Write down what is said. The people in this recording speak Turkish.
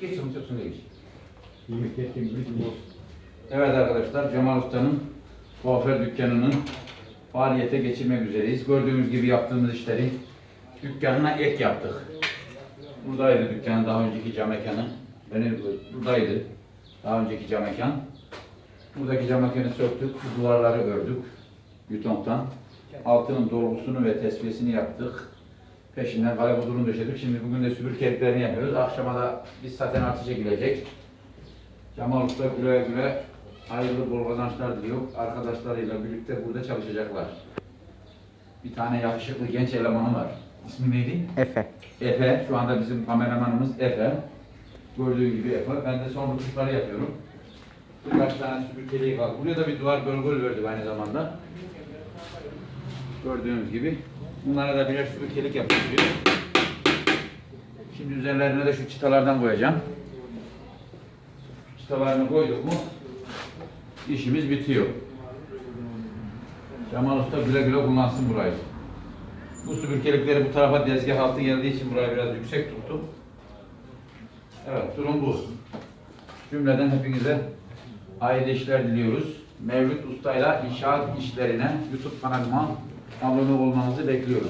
Geç. İyi kesin bir Evet arkadaşlar Cemal Usta'nın kuaför dükkanının faaliyete geçirmek üzereyiz. Gördüğünüz gibi yaptığımız işleri dükkanına ek yaptık. Buradaydı dükkanın daha önceki cam mekanı. Benim buradaydı daha önceki cam mekan. Buradaki cam mekanı söktük, duvarları ördük yutontan. Altının dolgusunu ve tesviyesini yaptık. Peşinden kale budurunu döşedik. Şimdi bugün de süpürgeliklerini yapıyoruz. Akşama da bir saten artı çekilecek. Cemal Usta güle güle hayırlı bol kazançlar diliyor. Arkadaşlarıyla birlikte burada çalışacaklar. Bir tane yakışıklı genç elemanı var. İsmi neydi? Efe. Efe. Şu anda bizim kameramanımız Efe. Gördüğün gibi Efe. Ben de son rutuşları yapıyorum. Birkaç tane süpürgeliği kaldı. Buraya da bir duvar bölgül verdim aynı zamanda. Gördüğünüz gibi. Bunlara da birer süpürgelik yapıyoruz. Şimdi üzerlerine de şu çıtalardan koyacağım. Çıtalarını koyduk mu işimiz bitiyor. Cemal Usta güle güle kullansın burayı. Bu süpürgelikleri bu tarafa dezgah altı geldiği için burayı biraz yüksek tuttum. Evet durum bu. Cümleden hepinize hayırlı işler diliyoruz. Mevlüt Usta'yla inşaat işlerine YouTube kanalıma abone olmanızı bekliyoruz.